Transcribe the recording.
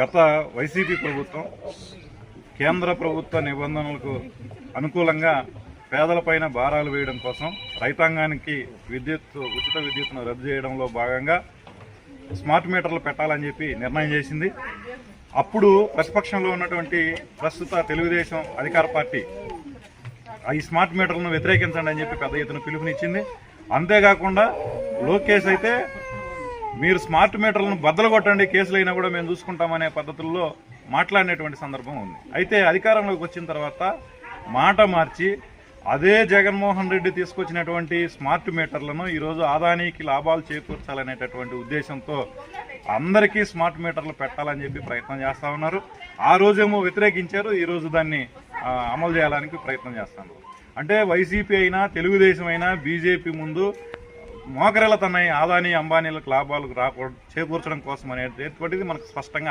గత వైసీపీ ప్రభుత్వం కేంద్ర ప్రభుత్వ నిబంధనలకు అనుకూలంగా పేదలపైన భారాలు వేయడం కోసం రైతాంగానికి విద్యుత్ ఉచిత విద్యుత్తును రద్దు చేయడంలో భాగంగా స్మార్ట్ మీటర్లు పెట్టాలని చెప్పి నిర్ణయం చేసింది. అప్పుడు ప్రతిపక్షంలో ఉన్నటువంటి ప్రస్తుత తెలుగుదేశం అధికార పార్టీ ఈ స్మార్ట్ మీటర్లను వ్యతిరేకించండి అని చెప్పి పెద్ద ఎత్తున పిలుపునిచ్చింది. అంతేకాకుండా లోకేష్ అయితే మీరు స్మార్ట్ మీటర్లను బద్దలు కొట్టండి కేసులు అయినా కూడా మేము చూసుకుంటామనే పద్ధతుల్లో మాట్లాడినటువంటి సందర్భం ఉంది. అయితే అధికారంలోకి వచ్చిన తర్వాత మాట మార్చి అదే జగన్మోహన్ రెడ్డి తీసుకొచ్చినటువంటి స్మార్ట్ మీటర్లను ఈరోజు ఆదానీకి లాభాలు చేకూర్చాలనేటటువంటి ఉద్దేశంతో అందరికీ స్మార్ట్ మీటర్లు పెట్టాలని చెప్పి ప్రయత్నం చేస్తా ఉన్నారు. ఆ రోజేమో వ్యతిరేకించారు ఈరోజు దాన్ని అమలు చేయడానికి ప్రయత్నం చేస్తున్నారు అంటే వైసీపీ అయినా తెలుగుదేశం అయినా బీజేపీ ముందు మోకరెల తన ఆదాని అంబానీలకు లాభాలకు రాకూడదు చేకూర్చడం కోసం అనేటువంటిది మనకు స్పష్టంగా